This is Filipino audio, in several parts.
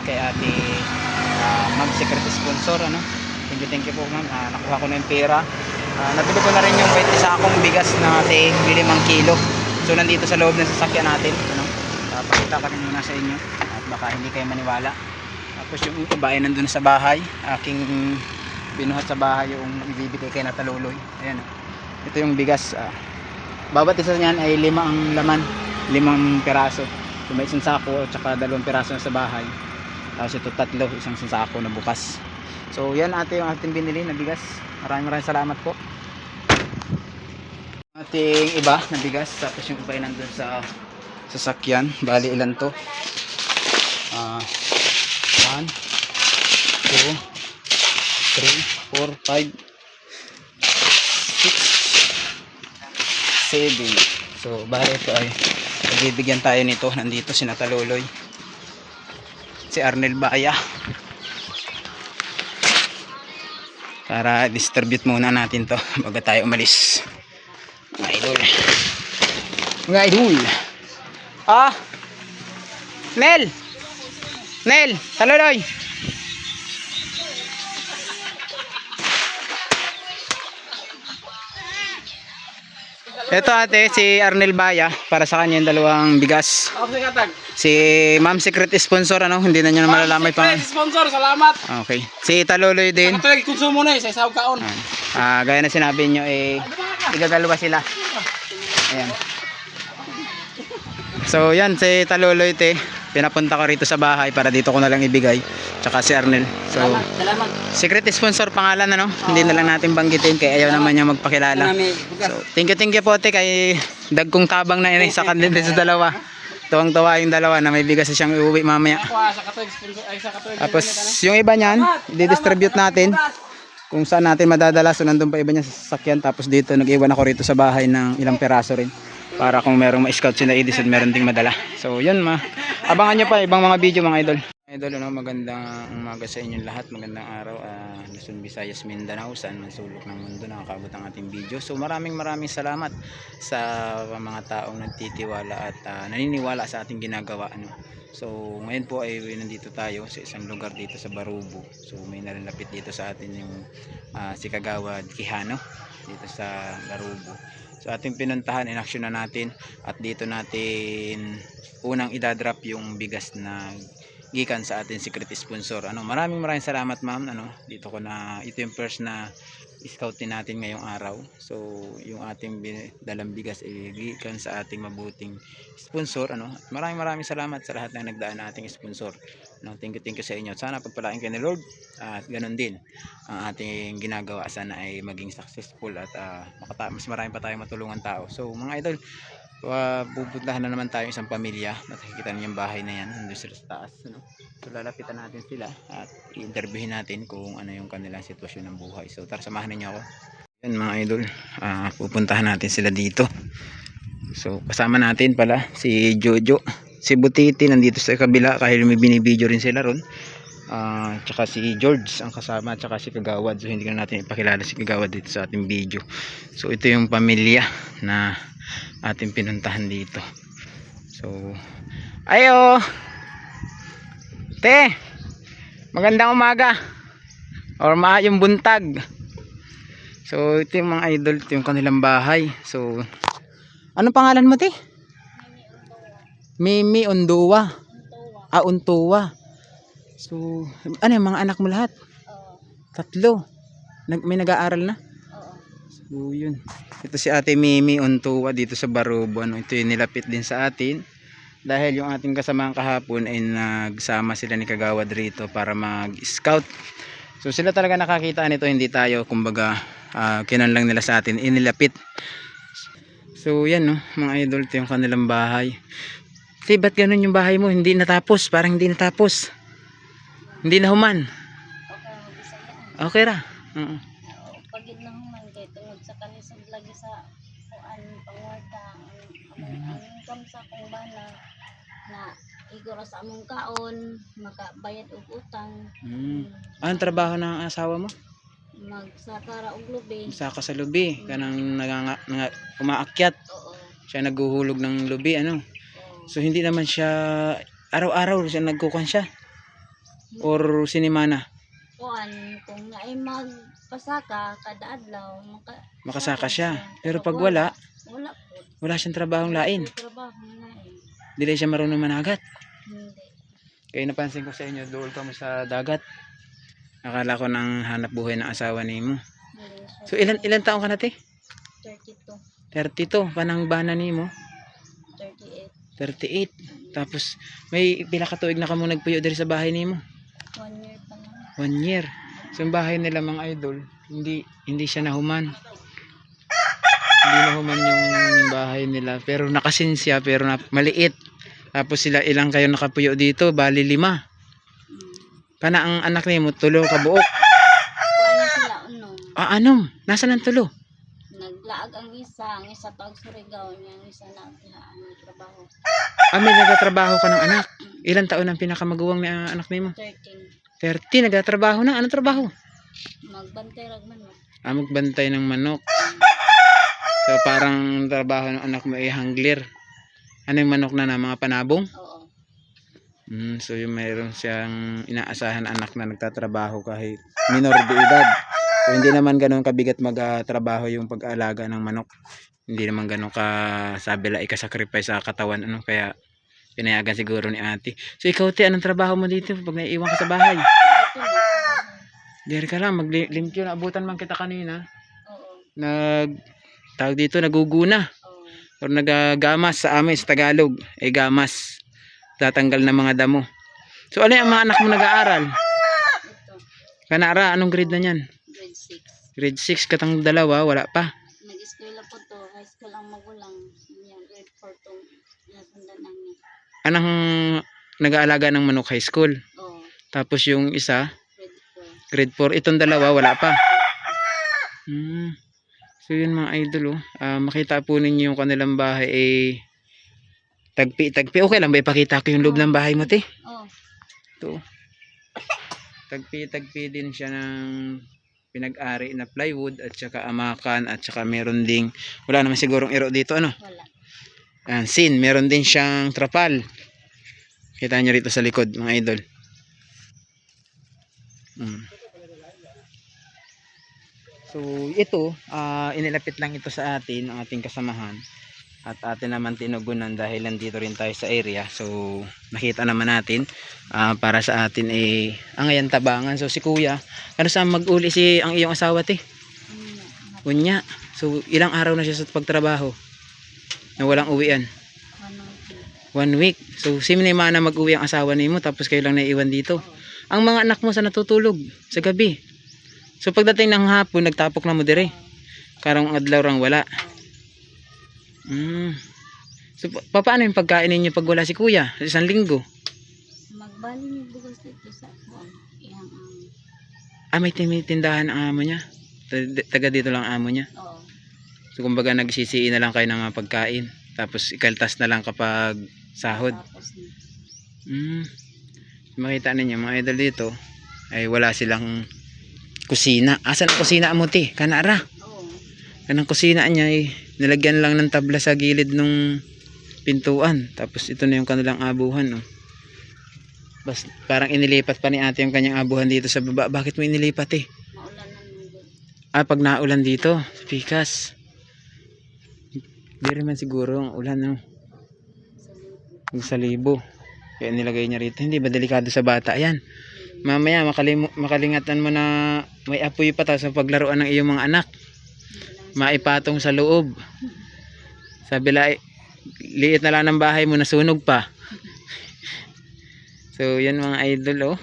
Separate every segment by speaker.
Speaker 1: salamat kay ate uh, ma'am secret sponsor ano. Thank you, thank you po ma'am. Ah, nakuha ko na yung pera. Ah, nabili ko na rin yung 20 sakong bigas na bili mang kilo. So nandito sa loob ng sasakyan natin. Ano? Uh, pakita ko rin muna sa inyo. At baka hindi kayo maniwala. Tapos yung iba ay nandun sa bahay. Aking binuhat sa bahay yung ibibigay kay Nataluloy. Ayan. Ito yung bigas. ah. bawat isa niyan ay lima ang laman. Limang peraso. So may isang sako at saka dalawang peraso na sa bahay. Tapos ito tatlo, isang sako na bukas. So yan ate yung ating binili na bigas. Maraming maraming salamat po. Ating iba na bigas. Tapos yung iba nandun sa sasakyan. Bali ilan to? Ah, 1, 2, 3, 4, 5, 6, 7. So, bali ito ay bibigyan tayo nito. Nandito si Nataluloy. Si Arnel Baya. Para distribute muna natin to bago tayo umalis. Mga idol. Mga idol. Ah! Nel! Nel! Taluloy! Ito ate, si Arnel Baya para sa kanya yung dalawang bigas. Si Ma'am Secret sponsor ano, hindi na niya na malalaman pa.
Speaker 2: Sponsor, salamat.
Speaker 1: Okay. Si Taluloy din.
Speaker 2: Katag, konsumo na eh, sa isang kaon.
Speaker 1: Ah, gaya na sinabi nyo eh igagalawa sila. Ayan. So yan si Taluloy te. Pinapunta ko rito sa bahay para dito ko na lang ibigay. Tsaka si Arnel. So
Speaker 2: Salamat.
Speaker 1: secret sponsor pangalan ano. Hindi na lang natin banggitin kaya ayaw naman niya magpakilala. So, thank you, thank you po te kay dagkong tabang na yun sa kanila sa dalawa. Tuwang-tuwa yung dalawa na may bigas na siyang iuwi mamaya.
Speaker 2: Ah.
Speaker 1: Tapos yung iba niyan, i-distribute natin kung saan natin madadala. So nandun pa iba niya sa sasakyan. Tapos dito nag-iwan ako rito sa bahay ng ilang peraso rin. Para kung merong ma-scout sila Edis at meron ding madala. So yun ma. Abangan nyo pa ibang mga video mga idol. Idol, ano, magandang umaga sa inyong lahat. Magandang araw. Uh, Luzon, Visayas, Mindanao. Saan man sulok ng mundo nakakabot ang ating video. So maraming maraming salamat sa mga taong nagtitiwala at ah, naniniwala sa ating ginagawa. Ano. So ngayon po ay nandito tayo sa isang lugar dito sa Barubo. So may narinlapit dito sa atin yung ah, si Kagawad Quijano dito sa Barubo. So ating pinuntahan, inaksyon na natin at dito natin unang idadrop yung bigas na gikan sa ating secret sponsor. Ano, maraming maraming salamat ma'am. Ano, dito ko na ito yung first na scoutin natin ngayong araw. So, yung ating dalang bigas ay gikan sa ating mabuting sponsor. Ano, maraming maraming salamat sa lahat ng nagdaan nating sponsor. Ano, thank you, thank you sa inyo. Sana pagpalain kayo ni Lord at ganun din ang ating ginagawa sana ay maging successful at ah, makata- mas marami pa tayong matulungan tao. So, mga idol, uh, pupuntahan na naman tayo isang pamilya nakikita niyo yung bahay na yan nandun sila sa taas ano? so lalapitan natin sila at i-interviewin natin kung ano yung kanilang sitwasyon ng buhay. So tara samahan ninyo ako. Yan mga idol ah, pupuntahan natin sila dito. So kasama natin pala si Jojo. Si Butiti nandito sa kabila kahit may binibideo rin sila ron Ah, tsaka si George ang kasama tsaka si Kagawad. So hindi na natin ipakilala si Kagawad dito sa ating video. So ito yung pamilya na ating pinuntahan dito. So ayo! Te! Magandang umaga! Or maayong buntag! So ito yung mga idol ito yung kanilang bahay. So ano pangalan mo te? Mimi Unduwa ah Untuwa so ano yung mga anak mo lahat? tatlo Nag, may nag-aaral na? So yun. Ito si Ate Mimi Untuwa dito sa Barubo. Ano, ito yung nilapit din sa atin. Dahil yung ating kasamahan kahapon ay nagsama sila ni Kagawad rito para mag-scout. So sila talaga nakakita nito, hindi tayo. Kumbaga, uh, kinan lang nila sa atin. Inilapit. So yan no, mga idol, ito yung kanilang bahay. Te, ba't ganun yung bahay mo? Hindi natapos, parang hindi natapos. Hindi na human. Okay ra. Oo.
Speaker 3: pagid na human kay tungod sa kanisod lagi sa kuan pangwarta ang income sa kong bana na igora sa among kaon makabayad og utang
Speaker 1: Mm. Anong trabaho ng asawa mo?
Speaker 3: magsakara og lubi
Speaker 1: Sa kasalubi, kanang naganga, nga, umaakyat.
Speaker 3: oo
Speaker 1: Siya naghuhulog ng lubi, ano.
Speaker 3: oo
Speaker 1: So hindi naman siya araw-araw siya nagkukan siya. Or sinimana?
Speaker 3: kuan kung naay magpasaka kada adlaw maka
Speaker 1: Makasaka siya. Pero pag wala,
Speaker 3: wala po
Speaker 1: wala siyang trabahong lain.
Speaker 3: trabaho eh
Speaker 1: Dili siya marunong managat.
Speaker 3: hindi
Speaker 1: Kaya napansin ko sa inyo, dool ka mo sa dagat. Akala ko nang hanap buhay ng asawa ni mo. So ilan ilan taong ka na te?
Speaker 3: 32
Speaker 1: 32, panang bana ni mo.
Speaker 3: 38
Speaker 1: 38. Tapos may pila ka tuig na ka mo nagpuyo diri sa bahay ni mo.
Speaker 3: One year.
Speaker 1: So yung bahay nila mga idol, hindi hindi siya nahuman. Hindi nahuman yung bahay nila. Pero nakasin siya pero na, maliit. Tapos sila ilang kayo nakapuyo dito, bali lima. Kana ang anak ni mo tulo ka buok.
Speaker 3: kuan na sila unom
Speaker 1: Ah, anom? Nasaan ang tulo?
Speaker 3: naglaag ang isa ang isa pag Surigao niya ang isa na ang trabaho
Speaker 1: Ah, may nagatrabaho ka ng anak. Ilan taon ang pinakamaguwang ni ah, anak ni mo?
Speaker 3: 13
Speaker 1: 30, nagatrabaho na. Ano trabaho?
Speaker 3: magbantay ragman mo
Speaker 1: Ah, magbantay ng manok. So, parang trabaho ng anak mo ay hanglir. Ano yung manok na na? Mga panabong?
Speaker 3: oo
Speaker 1: Mm, so, yung mayroon siyang inaasahan anak na nagtatrabaho kahit minor de edad. So, hindi naman ganun kabigat magtrabaho yung pag-aalaga ng manok. Hindi naman ganun ka sabi la ikasacrifice sa katawan. Ano, kaya pinayagan siguro ni ate. So, ikaw, te, anong trabaho mo dito pag naiiwan ka sa bahay? Diri ka lang, maglimpyo na. Abutan man kita kanina.
Speaker 3: oo
Speaker 1: Nag, tawag dito, naguguna.
Speaker 3: oo.
Speaker 1: Or nagagamas sa amin sa Tagalog ay gamas. Tatanggal ng mga damo. So ano yung mga anak mo nag-aaral?
Speaker 3: Ito
Speaker 1: kanara anong grade na yan
Speaker 3: grade 6
Speaker 1: grade 6 katang dalawa wala pa.
Speaker 3: Nag-eskwela po to. High school ang magulang yan grade 4 to nasundan namin
Speaker 1: anong nag-aalaga ng manok high school.
Speaker 3: Oo.
Speaker 1: Tapos yung isa
Speaker 3: grade 4
Speaker 1: grade 4 itong dalawa wala pa. Hmm. so yun mga idol oh. Ah, makita po ninyo yung kanilang bahay eh tagpi tagpi. Okay lang ba ipakita ko yung loob ng bahay mo te?
Speaker 3: Oo.
Speaker 1: Ito. Tagpi-tagpi din siya ng pinag-ari na plywood at saka amakan at saka meron ding wala naman sigurong iro dito ano.
Speaker 3: wala
Speaker 1: Ayan, sin, meron din siyang trapal. Kita niyo rito sa likod mga idol. Mm. So ito, ah, inilapit lang ito sa atin, ang ating kasamahan. At atin naman tinugunan dahil nandito rin tayo sa area. So nakita naman natin ah, para sa atin eh ang ayan tabangan. So si kuya, ano saan mag-uli si ang iyong asawa te? Unya. So ilang araw na siya sa pagtrabaho na walang uwian. One week. So, sinima na mag-uwi ang asawa ni mo tapos kayo lang naiiwan dito. Ang mga anak mo sa natutulog sa gabi. So, pagdating ng hapon, nagtapok na mo dire. Karang adlaw rang wala. Mm. So, pa paano yung pagkain ninyo pag wala si kuya? Sa isang linggo.
Speaker 3: magbali ni bugas dito sa kuan iyang ang
Speaker 1: Ah, may tin- tindahan ang amo niya. Ta- Taga dito lang ang amo niya.
Speaker 3: oo
Speaker 1: So, kumbaga nagsisiin na lang kayo ng mga pagkain. Tapos, ikaltas na lang kapag sahod. Mm. Makita ninyo mga idol dito ay wala silang kusina. Asan ang kusina mo ti? Kanara. Kanang kusina niya ay nilagyan lang ng tabla sa gilid nung pintuan. Tapos ito na yung kanilang abuhan. Oh. Bas, parang inilipat pa ni ate yung kanyang abuhan dito sa baba. Bakit mo inilipat eh? Ah, pag naulan dito, pikas. Di rin man siguro ang ulan no?
Speaker 3: sa libo
Speaker 1: Yung sa libo. Kaya nilagay niya rito. Hindi ba delikado sa bata yan? Mamaya makalimu- makalingatan mo na may apoy pa sa paglaruan ng iyong mga anak. Maipatong sa loob. Sabi la, liit na lang ng bahay mo nasunog pa. so, yan mga idol oh.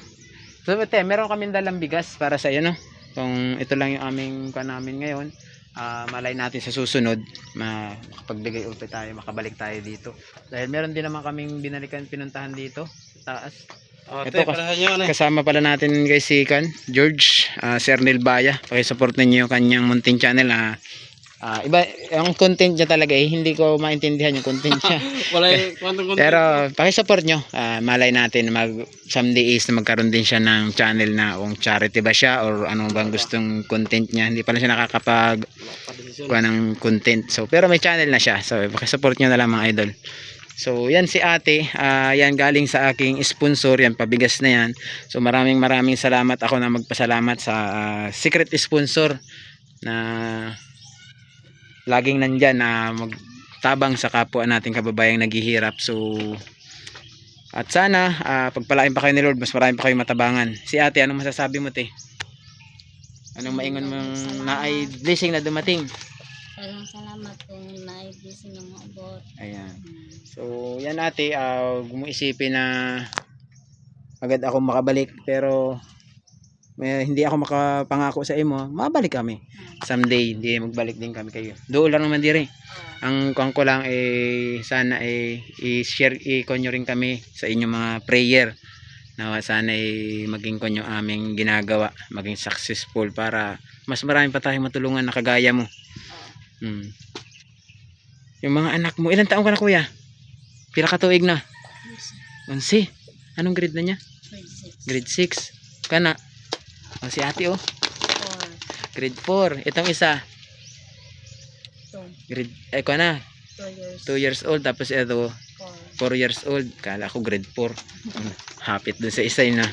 Speaker 1: So, te, meron kami dalang bigas para sa iyo no. Kung ito lang yung aming kuha namin ngayon, ah, malay natin sa susunod, ma makapagbigay ulit tayo, makabalik tayo dito. Dahil meron din naman kaming binalikan pinuntahan dito taas.
Speaker 2: Oh,
Speaker 1: Ito,
Speaker 2: te,
Speaker 1: kas-
Speaker 2: ano?
Speaker 1: Kasama pala natin guys si Kan, George, uh, si Ernel Baya. Pakisupport ninyo yung kanyang munting channel. ah ah, iba, ang content niya talaga eh, hindi ko maintindihan yung content niya.
Speaker 2: Wala yung kwantong.
Speaker 1: Pero pakisupport nyo, ah, malay natin mag someday is na magkaroon din siya ng channel na kung charity ba siya or ano bang gustong content niya. Hindi pa lang siya nakakapag kuha ng content. So, pero may channel na siya. So, pakisupport nyo na lang mga idol. So yan si ate, ah, yan galing sa aking sponsor, yan pabigas na yan. So maraming maraming salamat ako na magpasalamat sa ah, secret sponsor na laging nandyan na magtabang sa kapwa nating kababayang naghihirap. So at sana ah, pagpalain pa kayo ni Lord, mas marami pa kayo matabangan. Si ate, anong masasabi mo te? Anong maingon mong na ay blessing na dumating?
Speaker 3: Daghang salamat kung naibisi ng maabot.
Speaker 1: Ayan.
Speaker 3: Hmm.
Speaker 1: So, yan ate, uh, isipin na agad ako makabalik pero may, hindi ako makapangako sa imo, mabalik kami. Someday, hindi magbalik din kami kayo. Doon lang naman dire. Ang kuang ko lang eh sana eh i-share i-konyo rin kami sa inyong mga prayer na sana eh maging konyo aming ginagawa, maging successful para mas marami pa tayong matulungan na kagaya mo. Hmm. Yung mga anak mo, ilang taong ka na kuya? Pila ka tuig na? 11. Anong grade na niya?
Speaker 3: Grade
Speaker 1: Grade
Speaker 3: 6.
Speaker 1: 6. Kana. O si ate oh.
Speaker 3: 4.
Speaker 1: Grade 4. Itong isa.
Speaker 3: 2.
Speaker 1: Grade, eh ko na. 2
Speaker 3: 2 years.
Speaker 1: years old. Tapos ito
Speaker 3: 4.
Speaker 1: 4 years old. Kala ko grade 4. Ano, Hapit dun sa isa yun na.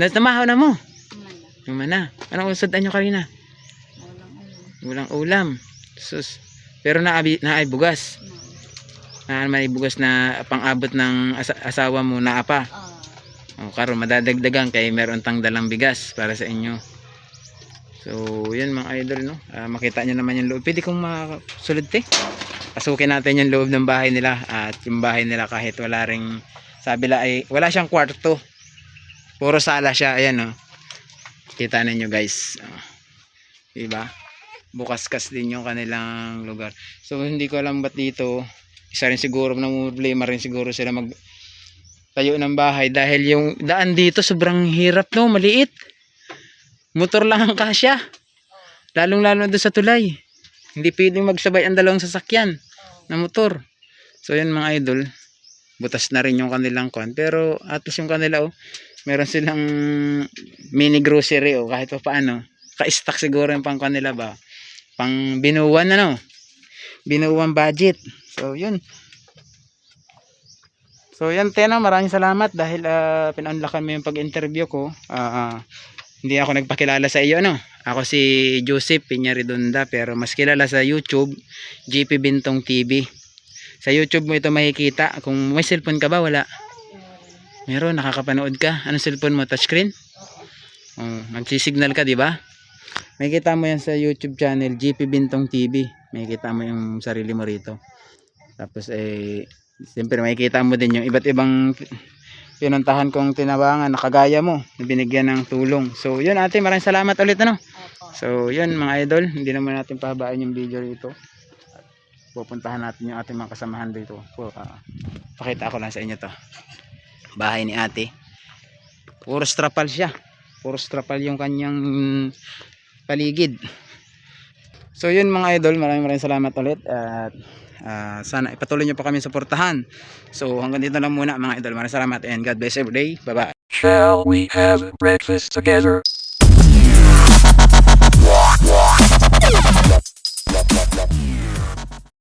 Speaker 1: Natamahaw na mo. Yung mana. Anong usod nyo kanina?
Speaker 3: Walang ulo.
Speaker 1: Walang ulam. Sus. Pero naabi, naay bugas. Na may bugas na pang-abot ng asa- asawa mo na apa.
Speaker 3: Ah.
Speaker 1: O, karon madadagdagan kay meron tang dalang bigas para sa inyo. So, yun mga idol, no? Ah, makita nyo naman yung loob. Pwede kong makasulod, te. Pasukin natin yung loob ng bahay nila. At yung bahay nila kahit wala ring, sabi la ay, wala siyang kwarto. Puro sala siya. Ayan, no? Kita ninyo, guys. Oh. diba? Bukas-kas din yung kanilang lugar. So, hindi ko alam ba't dito. Isa rin siguro ng problema rin siguro sila mag tayo ng bahay dahil yung daan dito sobrang hirap no, maliit. Motor lang ang kasya. Lalong lalo doon sa tulay. Hindi pwedeng magsabay ang dalawang sasakyan na motor. So yan mga idol, butas na rin yung kanilang kwan. Pero at least yung kanila oh, meron silang mini grocery oh, kahit pa paano. Ka-stock siguro yung pang kanila ba. Pang binuwan ano. Binuwan budget. So yun. So yan Tena, maraming salamat dahil uh, pinanlakan mo yung pag-interview ko. Ah, ah, hindi ako nagpakilala sa iyo ano. Ako si Joseph Piñaridonda pero mas kilala sa YouTube GP Bintong TV. Sa YouTube mo ito makikita. Kung may cellphone ka ba, wala. Meron, nakakapanood ka. Anong cellphone mo? Touchscreen? Oh, nagsisignal ka, di ba? Makikita mo yan sa YouTube channel GP Bintong TV. Makikita mo yung sarili mo rito. Tapos eh Siyempre makikita mo din yung iba't ibang pinuntahan kong tinabangan na kagaya mo na binigyan ng tulong. So yun ate maraming salamat ulit ano.
Speaker 3: Opo.
Speaker 1: So yun mga idol hindi naman natin pahabaan yung video dito. Pupuntahan natin yung ating mga kasamahan dito. Po, ah, pakita ko lang sa inyo to. Bahay ni ate. Puro strapal siya. Puro strapal yung kanyang paligid. So yun mga idol, maraming maraming salamat ulit at ah, sana ipatuloy nyo pa kami suportahan. So hanggang dito lang muna mga idol. Maraming salamat and God bless every day. Bye bye.
Speaker 4: Shall we have breakfast together?